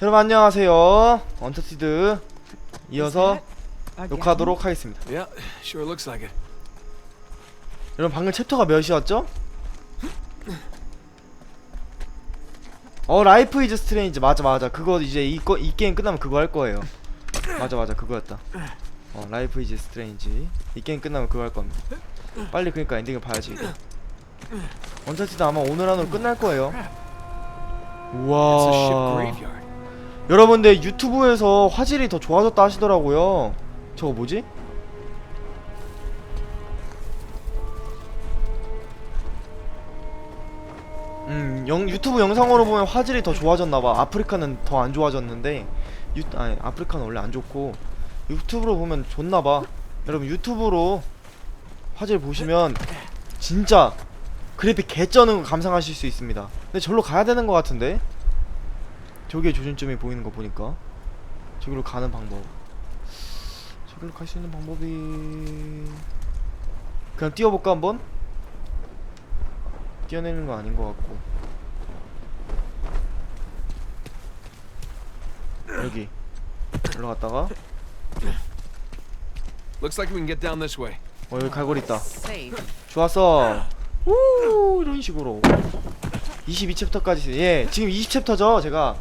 여러분 안녕하세요. 언터티드 이어서? 녹화하도록 하겠습니다. Yeah, sure looks like it. 여러분 방금 챕터가 몇이었죠? 어 라이프 이즈 스트레인지 맞아 맞아. 그거 이제 이거 이 게임 끝나면 그거 할 거예요. 맞아 맞아. 그거였다. 어 라이프 이즈 스트레인지 이 게임 끝나면 그거 할 겁니다. 빨리 그러니까 엔딩을 봐야지. 이거 언터티드 아마 오늘 안으로 끝날 거예요. It's a ship 우와. graveyard. 여러분들 유튜브에서 화질이 더 좋아졌다 하시더라고요. 저거 뭐지? 음, 영, 유튜브 영상으로 보면 화질이 더 좋아졌나봐. 아프리카는 더 안 좋아졌는데, 유, 아니, 아프리카는 원래 안 좋고, 유튜브로 보면 좋나봐. 여러분, 유튜브로 화질 보시면, 진짜, 그래픽 개쩌는 거 감상하실 수 있습니다. 근데 절로 가야 되는 것 같은데? 저기에 조준점이 보이는 거 보니까 저기로 가는 방법. 저기로 갈 수 있는 방법이 그냥 뛰어볼까 한번? 뛰어내는 거 아닌 것 같고. 여기. 올라갔다가. Looks like we can get down this way. 어 여기 갈고리 있다. 좋았어. 우 이런 식으로. 22챕터까지. 예 지금 20챕터죠 제가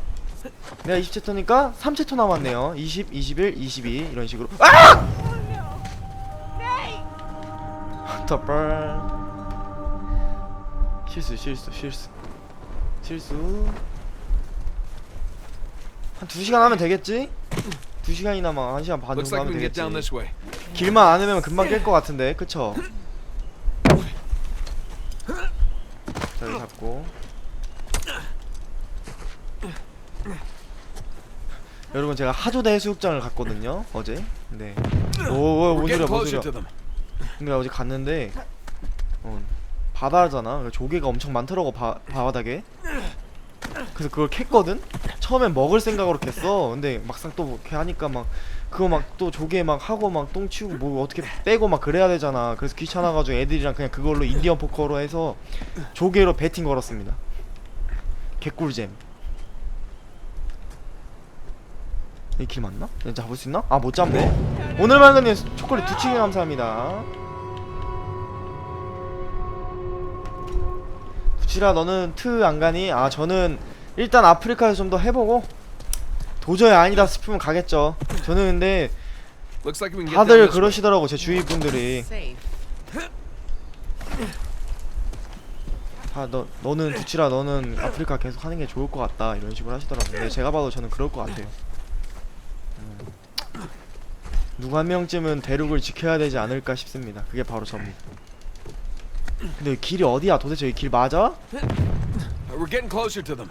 내가 20챕터니까 3챕터 남았네요 20, 21, 22 이런 식으로 아! 더블 실수 실수 실수 실수 한 2시간 하면 되겠지? 2시간이나 막 1시간 반 정도 하면 되겠지. 길만 안 하면 금방 깰 것 같은데 그쵸? 저기 잡고 여러분 제가 하조대 해수욕장을 갔거든요 어제. 네. 오오 뭔 소리야 뭔 소리야. 근데 어제 갔는데 어, 바다잖아. 조개가 엄청 많더라고 바, 바닥에. 그래서 그걸 캤거든? 처음엔 먹을 생각으로 캤어. 근데 막상 또 이렇게 하니까 막 그거 막 또 조개 막 하고 막 똥 치우고 뭐 어떻게 빼고 막 그래야 되잖아. 그래서 귀찮아가지고 애들이랑 그냥 그걸로 인디언 포커로 해서 조개로 배팅 걸었습니다. 개꿀잼 이 길 맞나? 이거 잡을 수 있나? 아 못 잡네 오늘 말근님 초콜릿 두 치기 감사합니다 두치라 너는 트 안 가니? 아 저는 일단 아프리카에서 좀 더 해보고 도저히 아니다 싶으면 가겠죠 저는 근데 다들. 그러시더라고 제 주위 분들이 Save. 다너 너는 두치라 너는 아프리카 계속 하는 게 좋을 것 같다 이런 식으로 하시더라고요. 근데 제가 봐도 저는 그럴 것 같아요. 음. 누구 한 명쯤은 대륙을 지켜야 되지 않을까 싶습니다. 그게 바로 접니다. 근데 여기 길이 어디야? 도대체 여기 길 맞아? We're getting closer to them.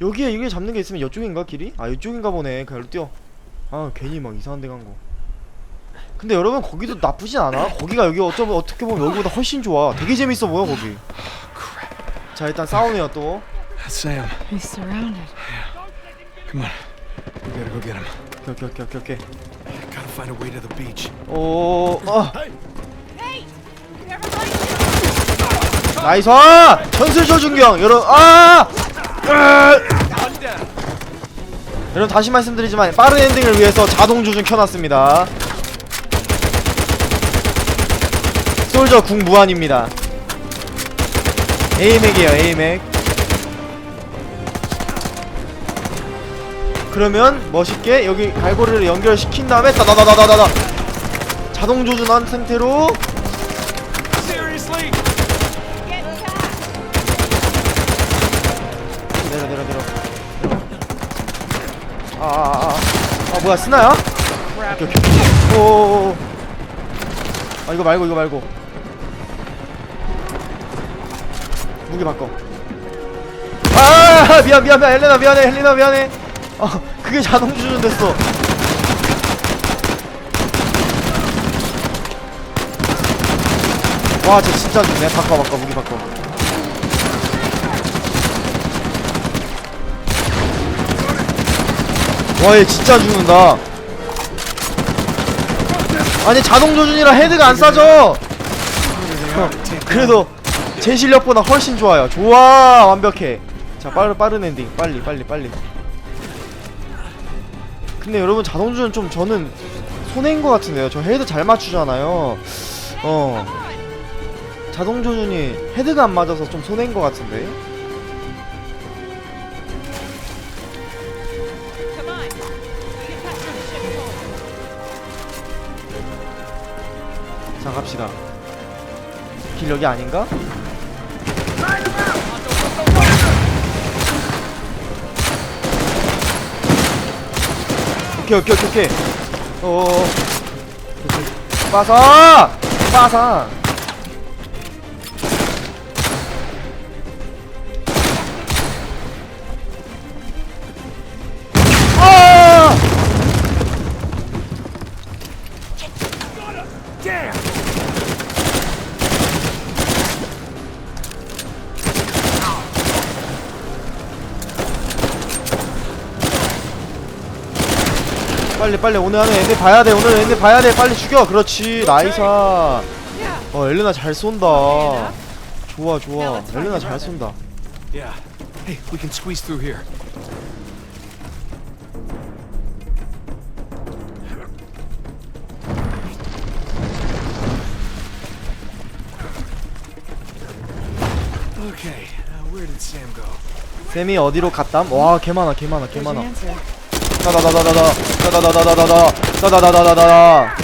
여기에 여기 잡는 게 있으면 이쪽인가 길이? 아 이쪽인가 보네. 그냥 뛰어. 아 괜히 막 이상한 데 간 거. 근데 여러분 거기도 나쁘진 않아. 거기가 여기 어쩌면 어떻게 보면 여기보다 훨씬 좋아. 되게 재밌어 보여 거기. 자 일단 싸우네요 또. Sam. He's surrounded. Come on. We gotta go get him. 오케이 오케이 오케이 오케이. Gotta find a way to the beach. 오, 어, Hey! Never mind. 나이스! 전술 조준경, 여러분, 아! 으! One down. 여러분 다시 말씀드리지만 빠른 엔딩을 위해서 자동 조준 켜놨습니다. 솔저 궁 무한입니다. 에이맥이에요, 에이맥. 그러면 멋있게 여기 갈고리를 연결시킨 다음에 다다다다다다 자동 조준한 상태로! 내려 내려 내려. 아아아 아, 아, 뭐야 스나야? 오케이 오케이. 오오오. 아 이거 말고 이거 말고. 무기 바꿔. 아 미안 미안 미안. 헬레나 미안해 헬레나 미안해 어 그게 자동 주준됐어. 와쟤 진짜 좋네. 바꿔 바꿔 무기 바꿔. 와 얘 진짜 죽는다. 아니 자동 조준이라 헤드가 안 싸져. 어, 그래도 제 실력보다 훨씬 좋아요. 좋아 완벽해. 자 빠른 빠른 엔딩. 빨리 빨리 빨리 근데 여러분 자동주는 좀 저는 손해인 것 같은데요 저 헤드 잘 맞추잖아요 어 자동조준이 헤드가 안 맞아서 좀 손해인 것 같은데. 자 갑시다 길 여기 아닌가? 오케이 오케이 오케이 오케이 어어어 빠사! 빠사! 빨리 빨리. 오늘 안에 애들 봐야 돼. 오늘 애들 봐야 돼. 빨리 죽여. 그렇지. 나이사. 어 엘레나 잘 쏜다. 좋아 좋아. 엘레나 잘 쏜다. Yeah. Hey, we can squeeze through here. Okay, uh, where did Sam go? 쌤이 어디로 갔담? 와 개많아 개많아 개많아 따다다다다다 따다다다다다 따다다다다다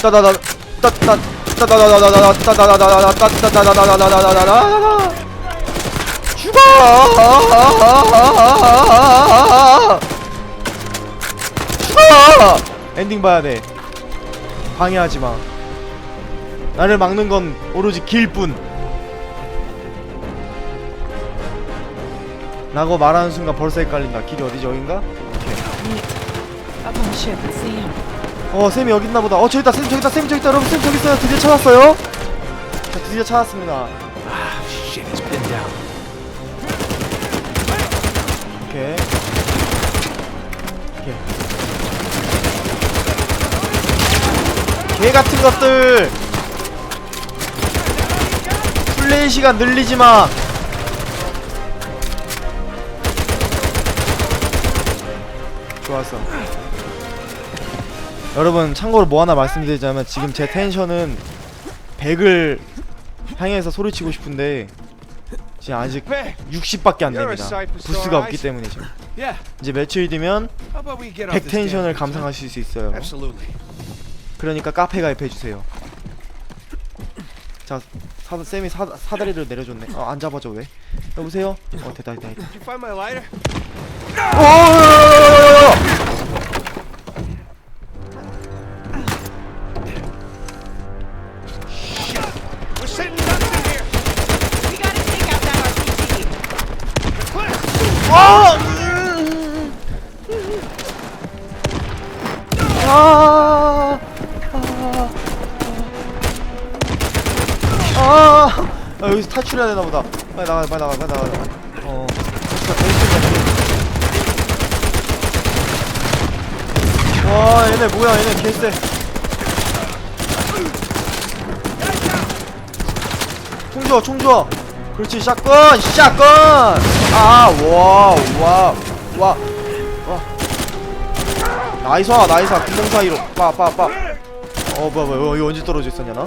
따다다 따따 따다다다다다 따다다다다다 따다다다다다다다다다다 죽어 죽어 엔딩 봐야 돼 방해하지 마 나를 막는 건 오로지 길뿐 라고 말하는 순간 벌써 헷갈린다 길이 어디지 여긴가? Up on the ship, it's Sam. 어 쌤이 여기 있나 보다. 어 저기 있다. 쌤 저기 있다. 쌤 저기 있다. 여러분 쌤 저기 있어요. 드디어 찾았어요. 자 드디어 찾았습니다. Ah. 오케이. 오케이. 개 같은 것들. 플레이 시간 늘리지 마 좋았어. 여러분 참고로 뭐 하나 말씀드리자면 지금 제 텐션은 100을 향해서 소리치고 싶은데 지금 아직 60밖에 안 됩니다. 부스가 없기 때문이죠 이제 며칠 뒤면 how about we get off 100 this damn 텐션을? 감상하실 수 있어요. 그러니까 카페 가입해주세요. 자 사, 쌤이 사, 사다리를 내려줬네. 어, 안 잡아줘 왜? 여보세요? 어 됐다 됐다 됐다 아, 아, 아, 아, 여기서 탈출해야 되나 보다. 빨리 나가, 빨리 나가, 빨리 나가. 어, 탈출해, 탈출해. 와, 얘네 뭐야, 얘네 개쎄. 총 줘, 총 줘. 그렇지, 샷건, 샷건. 아, 와, 와, 와, 와. 나이스아, 나이스아, 구멍 사이로, 빠, 빠, 빠. 어, 뭐야, 뭐야, 이거 언제 떨어져 있었냐 나?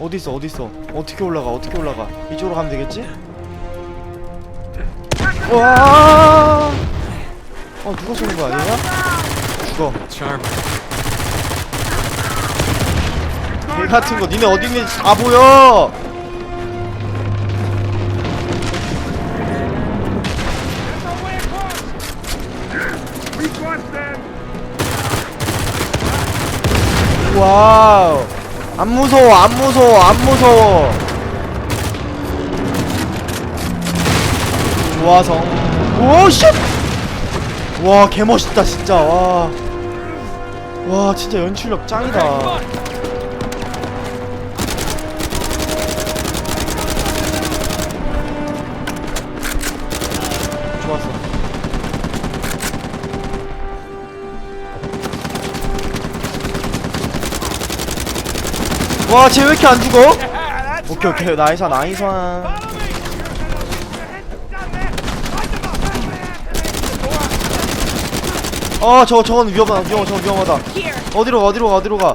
어디 있어, 어디 있어? 어떻게 올라가, 어떻게 올라가? 이쪽으로 가면 되겠지? 와, 어, 누가 쏘는 거야, 얘가? 죽어. 개 같은 거, 니네 어디 있는지 다 보여. 와우 안 무서워 안 무서워 안 무서워. 좋아성. 오쉣! 와 개멋있다 진짜. 와. 와 진짜 연출력 짱이다 와, 쟤 왜 이렇게 안 죽어? 오케이, 오케이. them up. 어, 저, 저건 위험하다. 위험하다. Here. 어디로 가, 어디로 가, 어디로 가.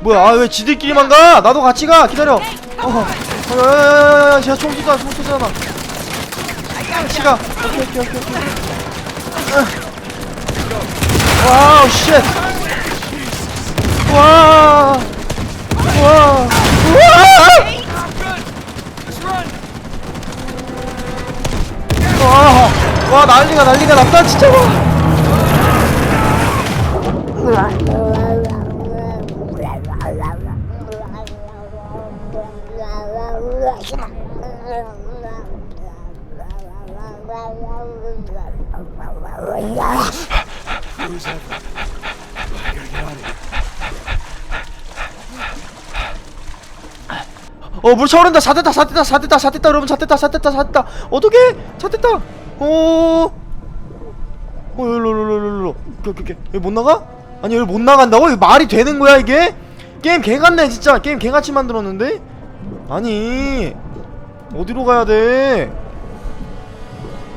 뭐야, 아, 왜 지들끼리만 가? 나도 같이 가. 기다려. 어, 어, 야 야 야 야 야, 쟤총 쏘잖아, 총 쏘잖아. 같이 가. 오케이, 오케이, 오케이, 오케이. 어. 와우, 쉣. 와. 와. 와. 와, 와 난리가 난리가 났다 진짜 와. 어, 물 차오른다. 사됐다, 사됐다, 사됐다, 사됐다, 여러분, 사됐다, 사됐다, 사됐다. 어떻게? 사됐다. 어, 어, 일로, 일로, 일로, 일로. 오케이, 오케이. 여기 못 나가? 아니, 여기 못 나간다고? 이거 말이 되는 거야, 이게? 게임 개 같네, 진짜. 게임 개 같이 만들었는데? 아니, 어디로 가야 돼?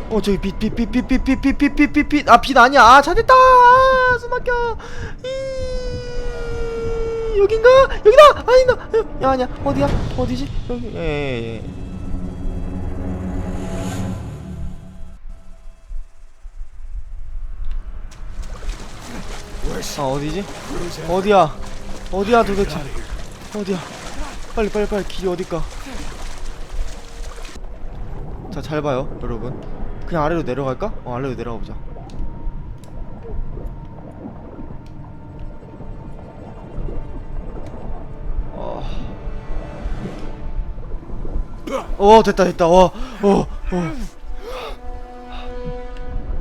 어, 저기 빛, 빛, 빛, 빛, 빛, 빛, 빛, 빛, 빛, 빛, 빛. 아, 빛 아니야. 아, 찾았다. 아, 숨 막혀. 이, 여긴가? 여기다. 아니다. 야, 아니야. 어디야? 어디지? 여기. 예, 예, 예. 아, 어디지? 어디야? 어디야 도대체? 어디야? 빨리 빨리 빨리 길이 어딜까? 자, 잘 봐요, 여러분. 그냥 아래로 내려갈까? 어, 아래로 내려가 보자. 어. 어, 됐다, 됐다. 어, 어, 어.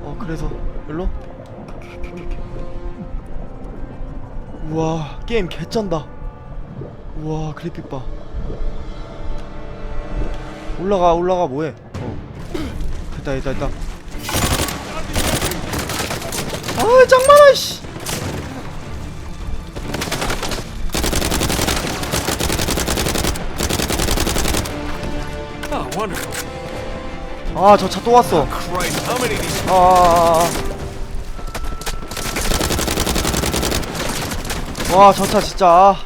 어, 그래서 일로? 우와, 게임 개쩐다. 우와, 그래픽 봐. 올라가, 올라가, 뭐해? 어. 됐다, 됐다, 됐다. 아, 짱 많아, 씨. 아, 저 차 또 왔어. Of these? 아, 아, 아. 와, 저 차 진짜. 아.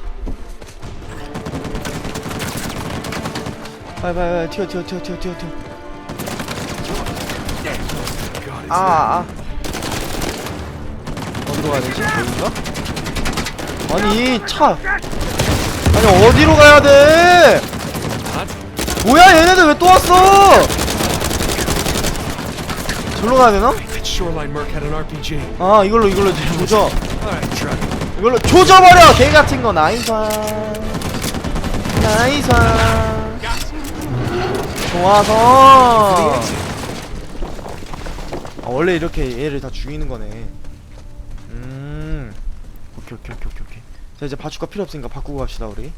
빨리, 빨리, 빨리, 튀어, 튀어, 튀어, 튀어, 튀어, 튀어. It's 아, 아. 어디로 가야 되지? 여긴가? 아니, 차. 아니, 어디로 가야 돼? 뭐야, 얘네들 왜 또 왔어? 절로 가야 되나? 아, 이걸로, 이걸로 조져. 이걸로 조져버려! 개 같은 거, 나이사. 나이사. 좋아서. 아, 원래 이렇게 얘를 다 죽이는 거네. 음. 오케이, 오케이, 오케이, 오케이. 자, 이제 바주카 필요 없으니까 바꾸고 갑시다, 우리.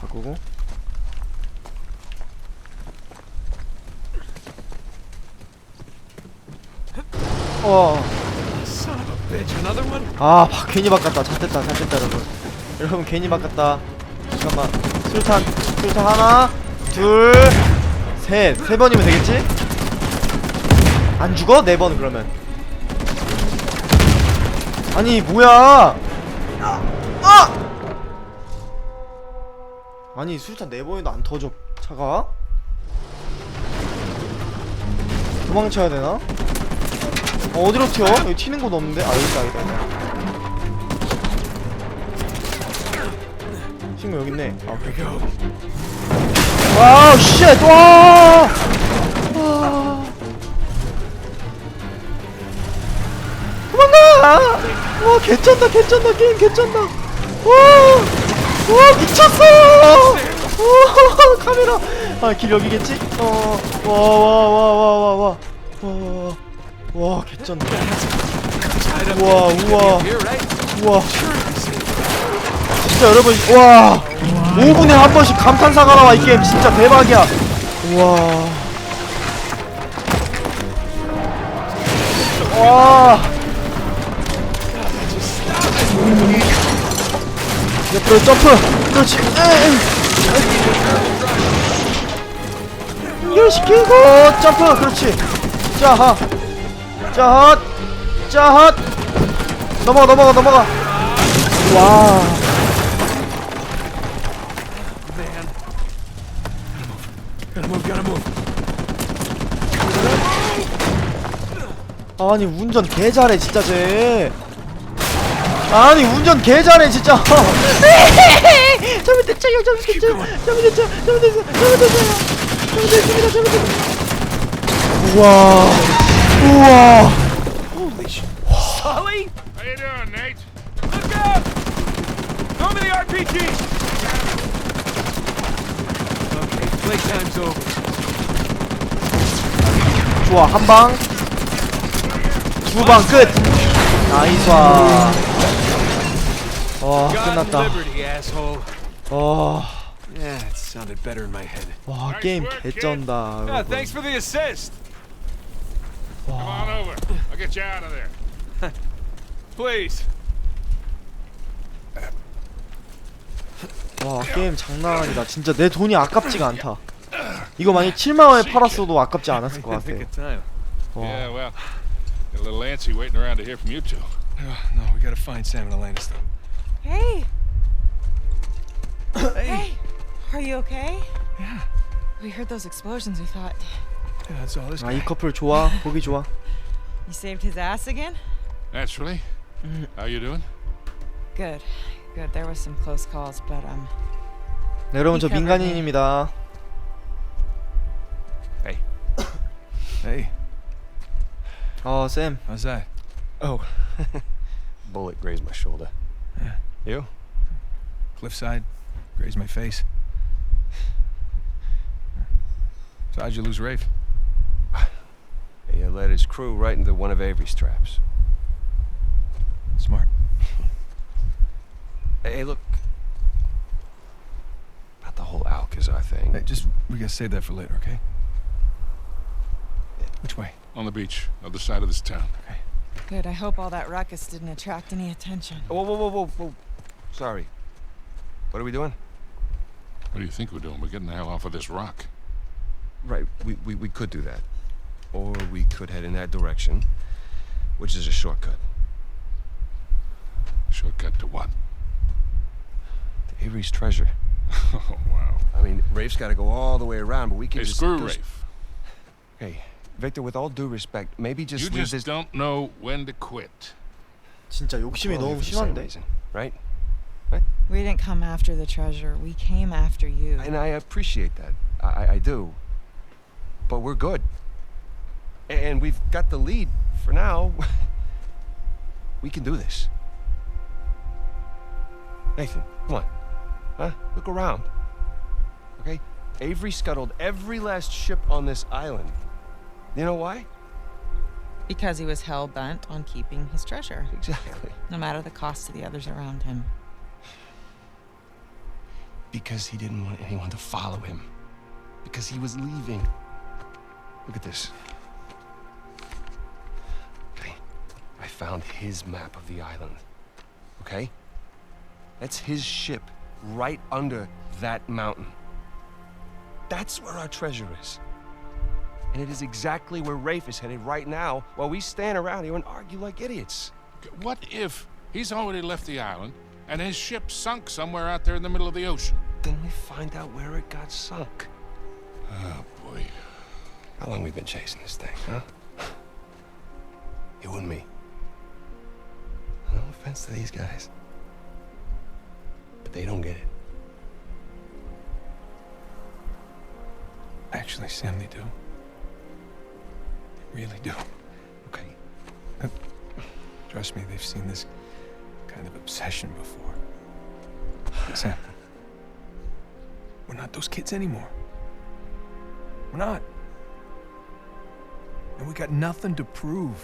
바꾸고. 어. 아, 바, 괜히 바꿨다. 잘됐다, 잘됐다, 여러분. 여러분, 괜히 바꿨다. 잠깐만. 술탄, 술탄 하나, 둘, 셋. 세 번이면 되겠지? 안 죽어? 네 번, 그러면. 아니, 뭐야! 아! 아 니, 술탄 네 번에도 안 터져, 차가? 도망쳐야 되나? 어, 어디로 튀어? 여기 튀는 곳 없는데? 아, 여기다, 여기다. 친구 여기 있네. 아, go. 와우, 쉣! 와! 와. 도망가! 와, 개쩐다, 개쩐다, 게임 개쩐다. 와! 와, 미쳤어! 와, 카메라. 아, 길 여기겠지? 어, 와, 와, 와, 와, 와, 와. 와, 와, 와, 개쩐다. Tied up. 우와, 우와. 우와. 진짜 여러분 와 5분에 한 번씩 감탄사가 나와 이 게임 진짜 대박이야 와 와. 옆으로 점프. 그렇지. 연결시키고 점프. 그렇지. 자하 자핫 자핫 넘어가 넘어가 넘어가. 와. 아니 운전 개 잘해 진짜 쟤 아니 운전 개 잘해 진짜 잘못됐죠 잘못됐죠 잘못됐죠 잘못됐어 잘못됐어요 잘못됐습니다 잘못됐습니다 우와 우와 Sully? How you doing, Nate? Look out! Throw me the RPG! Okay, playtime's over. 좋아 한방 두 방 끝 나이스 와 와 God and 끝났다 liberty, asshole. 와와 Yeah, it sounded better in my head. 게임 개쩐다 Yeah, 여러분 thanks for the assist. Come on over. I'll get you out of there. Please. 와 게임 장난 아니다 진짜 내 돈이 아깝지가 않다 이거 만약 7만원에 팔았어도 아깝지 않았을 것 같아. 와. Yeah, well, got a little antsy waiting around to hear from you two. no, we gotta find Sam and Elena still. Hey. hey. Are you okay? Yeah. We heard those explosions. We thought. Yeah, that's all this 아 이 guy. 커플 좋아 보기 좋아 You saved his ass again? Naturally. How you doing? Good. Good. There was some close calls, but um. 네, 여러분 저 이 커플 민간인입니다 Hey, 어쌤 how's that? Oh, bullet grazed my shoulder. Yeah. You? Cliffside, grazed my face. So how'd you lose Rafe? He led his crew right into one of Avery's traps. Smart. Hey, look. About the whole Alcazar thing. Hey, just we gotta save that for later, okay? Which way? On the beach, other side of this town. Okay. Good. I hope all that ruckus didn't attract any attention. Whoa, whoa, whoa, whoa, whoa. Sorry. What are we doing? What do you think we're doing? We're getting the hell off of this rock. Right, we, we, we could do that. Or we could head in that direction, which is a shortcut. Shortcut to what? To Avery's treasure. Oh, wow. I mean, Rafe's got to go all the way around, but we can Hey, just. screw do s- Rafe. Hey, Victor, with all due respect, maybe just You leave just this. don't know when to quit. 진짜 욕심이 Well, 너무 for the same 심한데 reason, right? We didn't come after the treasure. We came after you. And I appreciate that. I, I- I do. But we're good. And we've got the lead for now. we can do this. Nathan, come on. Huh? Look around. Okay? Avery scuttled every last ship on this island. You know why? Because he was hell bent on keeping his treasure, Exactly. no matter the cost to the others around him. Because he didn't want anyone to follow him. Because he was leaving. Look at this. Okay. I found his map of the island. Okay? That's his ship right under that mountain. That's where our treasure is. And it is exactly where Rafe is headed right now while we stand around here and argue like idiots. What if he's already left the island and his ship sunk somewhere out there in the middle of the ocean? Then we find out where it got sunk. Oh, boy. How long we been chasing this thing, huh? You and me. No offense to these guys. But they don't get it. Actually, Sam, they do. They really do. Okay. Trust me, they've seen this kind of obsession before. Sam, we're not those kids anymore. We're not. And we got nothing to prove.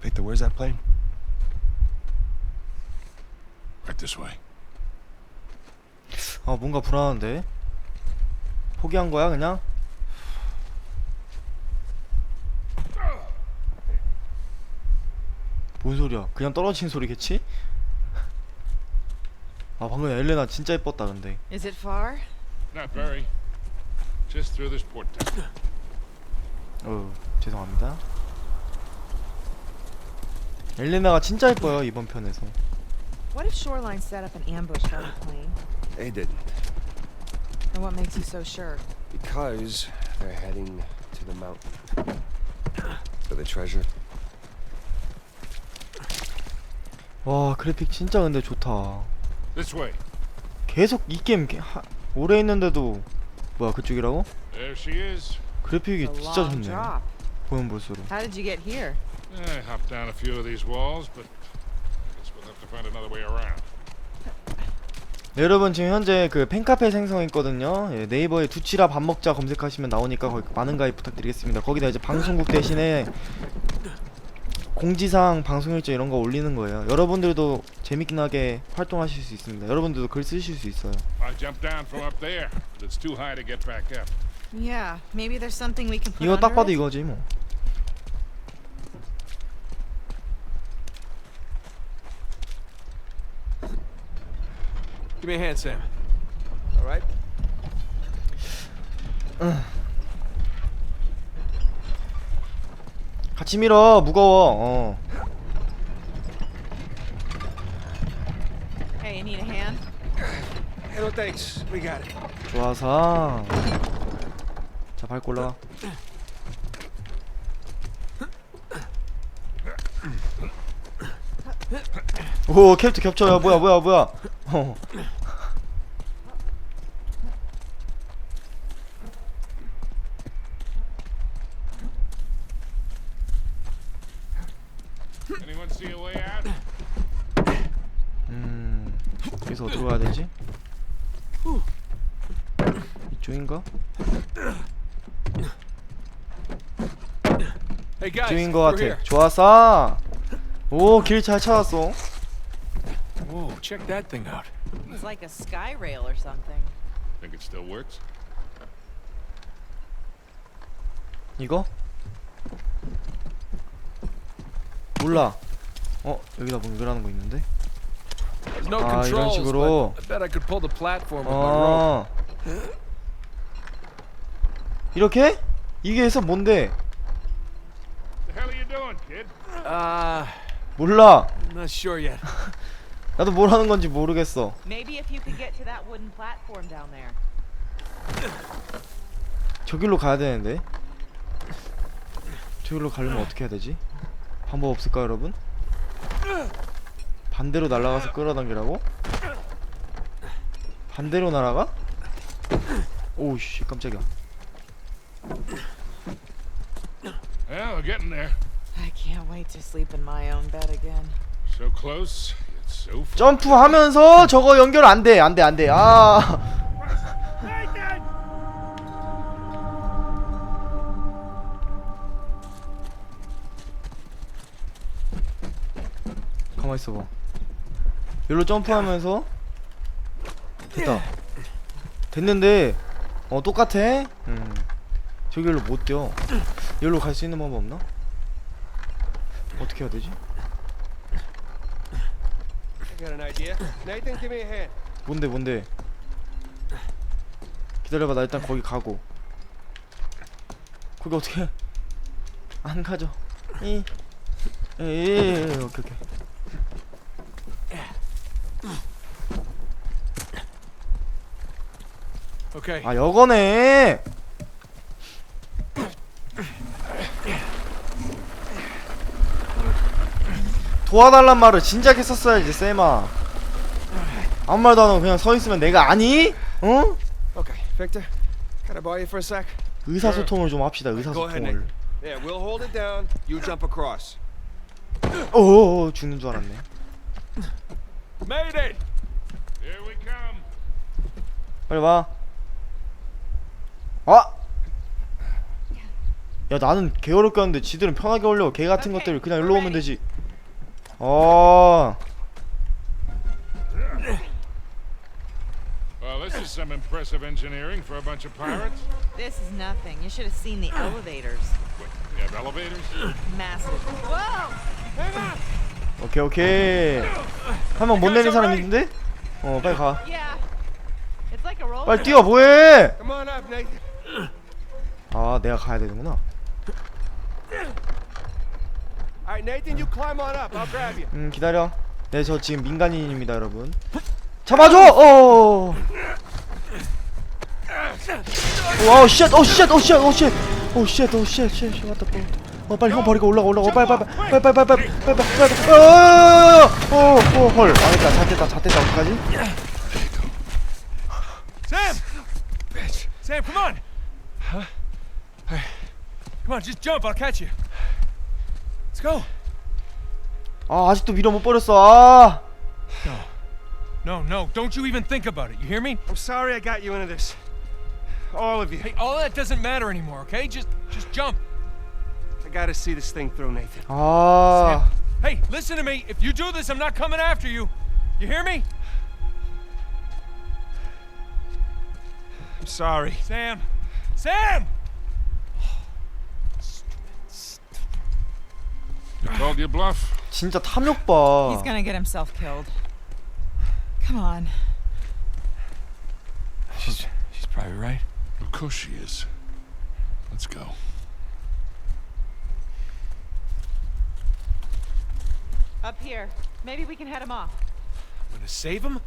Victor, where's that plane? Right this way. 아 뭔가 불안한데 포기한 거야 그냥? 뭔 소리야 그냥 떨어진 소리겠지? 아 방금 엘레나 진짜 예뻤다 근데 Is it far? Not very. Just through this port town. 어 죄송합니다 엘레나가 진짜 예뻐요 이번 편에서 What if Shoreline set up an ambush while we were playing? They didn't. And what makes you so sure? Because they're heading to the mountain. For the treasure. 와 그래픽 진짜 근데 좋다. This way. 계속 이 게임 게- 하, 오래 했는데도 뭐야 그쪽이라고? There she is. 그래픽이 It's a 진짜 long 좋네. drop. 보면 볼수록. How did you get here? I hopped down a few of these walls, but I guess we'll have to find another way around. 네, 여러분 지금 현재 그 팬카페 생성했거든요. 예, 네이버에 두치라 밥 먹자 검색하시면 나오니까 거기 많은 가입 부탁드리겠습니다. 거기다 이제 방송국 대신에 공지사항, 방송 일정 이런 거 올리는 거예요. 여러분들도 재밌게 활동하실 수 있습니다. 여러분들도 글 쓰실 수 있어요. 이거 딱 봐도? 이거지 뭐. Give me a hand, Sam. All right? 같이 밀어 무거워. 어. Hey, you need a hand? No thanks. We got it. 좋아서. 자 밟고 올라가. 오 캐릭터 겹쳐요 뭐야 뭐야 뭐야 어. Anyone see a way out? 음 여기서 어디로 가야 되지? 이쪽인가? 이쪽인 거 we're 같아 here. 좋았어 오 길 잘 찾았어 check that thing out. It's like a sky rail or something. Think it still works? 이거? 몰라 어 여기다 뭐 연결하는 거 있는데? There's no 아, 이런 controls, 식으로. but I bet I could pull the platform with my rope. 어 이렇게? 이게 해서 뭔데? The hell are you doing, kid? Uh, 몰라 not sure yet. 나도 뭘 하는 건지 모르겠어 Maybe if you could get to that wooden platform down there. 저 길로 가야 되는데 저 길로 가려면 어떻게 해야 되지? 방법 없을까 여러분? 반대로 날아가서 끌어당기라고? 반대로 날아가? 오우씨 깜짝이야 Well, we're getting there. I can't wait to sleep in my own bed again. So close. 점프하면서 저거 연결 안 돼 안 돼 안 돼. 아. 가만 있어 봐. 여기로 점프하면서. 됐다. 됐는데 어 똑같아? 음. 저기로 못 뛰어. 여기로 갈 수 있는 방법 없나? 어떻게 해야 되지 got an idea. Nathan, give me a hand. 뭔데 뭔데 기다려봐 나 일단 거기 가고 거기 어떻게 안 가죠 이 에이 오케이 오케이 Okay. 아 여거네 도와달란 말을 진작 했었어야지 쌤아 아무 말도 안 하고 그냥 서 있으면 내가 아니? 어? Okay, Victor, can I borrow you for a sec? 의사소통을 좀 합시다 의사소통을. Yeah, we'll hold it down. You jump across. 어어어 죽는 줄 알았네 Made it. Here we come. 빨리 와. 아! 야 나는 개 어렵게 하는데 지들은 편하게 올려 개 같은 것들 그냥 일로 오면. 되지 어 Well, this is some impressive engineering for a bunch of pirates. This is nothing. You should have seen the elevators. Wait, you have elevators? Massive. Whoa! Hang on! 오케이 오케이 한 명 못 내린 사람 있는데? 어 빨리 가 Yeah. It's like a roller. 빨리 뛰어 뭐해 Come on up, Nathan. 아 내가 가야 되는구나 right, Nathan, you climb on up. I'll grab you. 음 기다려 네 저 지금 민간인입니다 여러분 잡아줘 어 와우 쉣 오 쉣 오 쉣 오 쉣 오 쉣 오쉣오쉣 왔다 어 빨리 형 버리고 올라가 올라가 빨리 빨리 빨리 빨리 빨리 빨리 빨리 빨리 빨리 어어헐 망했다 잣됐다 잣됐다 어떡하지 Sam! Bitch. Sam, come on! Huh? Hey. Come on, just jump. I'll catch you. Let's go. 아 아직도 밀어 못 버렸어 아 No, no, don't you even think about it. You hear me? I'm sorry I got you into this. All of you. Hey, all that doesn't matter anymore, okay? Just just jump. I gotta see this thing through, Nathan. 아 Hey, listen to me. If you do this, I'm not coming after you. You hear me? I'm sorry. Sam. Sam! called your bluff? 진짜 탐욕 He's 봐 gonna get himself killed. Come on. She's she's probably right. Of course she is. Let's go. Up here. Maybe we can head him off. I'm gonna save him,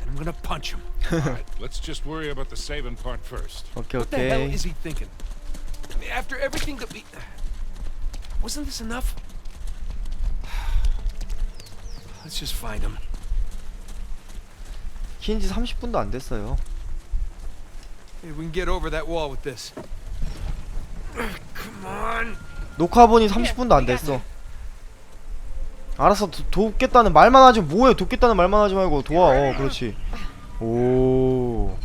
and I'm gonna punch him. All right, let's just worry about the saving part first. 오케이 What the hell 오케이 is he thinking? I mean, After everything that we... Wasn't this enough? Let's just find him. 키인지 30분도 안 됐어요 Maybe we can get over that wall with this. Come on. 녹화본이 30분도 안 됐어 알았어 도, 돕겠다는 말만 하지 뭐해 돕겠다는 말만 하지 말고 도와 어 그렇지 오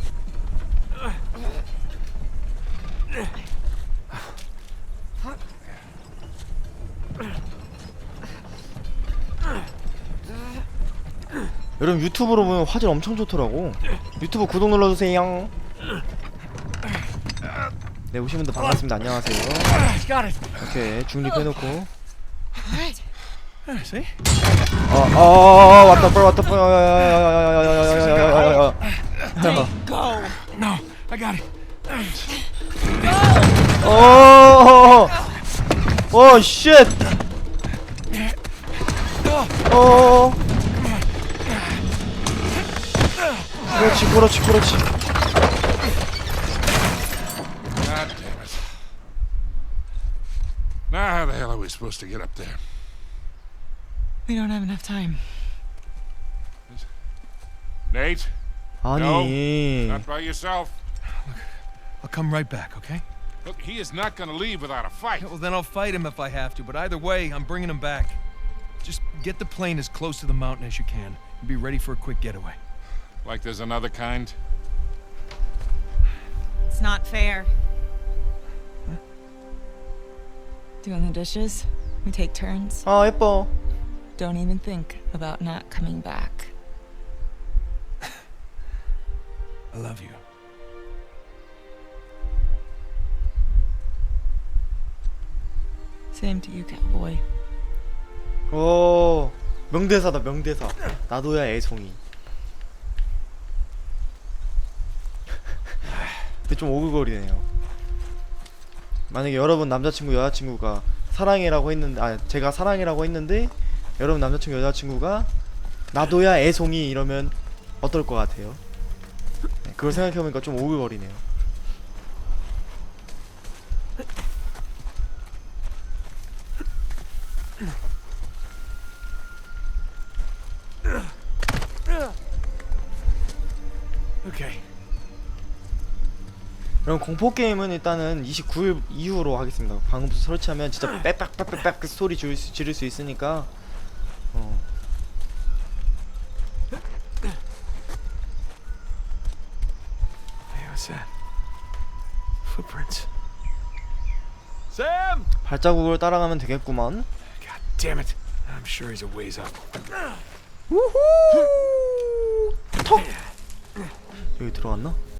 여러분 유튜브로 보면 화질 엄청 좋더라고 유튜브 구독 눌러주세요 네 오신 분들 반갑습니다 안녕하세요 오케이 중립해놓고 어어 왔다 빨 왔다 빨 어어어 쉣 어어어 그렇지, 그렇지, 그렇지. God damn it. Now, how the hell are we supposed to get up there? We don't have enough time. Nate, 아니. not by yourself. I'll come right back, okay? Look, he is not going to leave without a fight. Yeah, well, then I'll fight him if I have to, but either way, I'm bringing him back. Just get the plane as close to the mountain as you can and be ready for a quick getaway. Like there's another kind. It's not fair. Doing the dishes? We take turns. 아, 예뻐. Don't even think about not coming back. I love you. Same to you, cowboy. 오. 명대사다, 명대사. 나도야 애송이. 근데 좀 오글거리네요. 만약에 여러분 남자친구 여자친구가 사랑해라고 했는데 아 제가 사랑해라고 했는데 여러분 남자친구 여자친구가 나도야 애송이 이러면 어떨 것 같아요? 네, 그걸 생각해보니까 좀 오글거리네요. 공포 게임은 일단은 29일 이후로 하겠습니다. 방음부터 설치하면 진짜 빽빽빽빽빽 그 소리 지를 수, 지를 수 있으니까 어. 발자국을 따라가면 되겠구만. God damn it. I'm sure he's a ways up. 우후! 턱! 여기 들어갔나?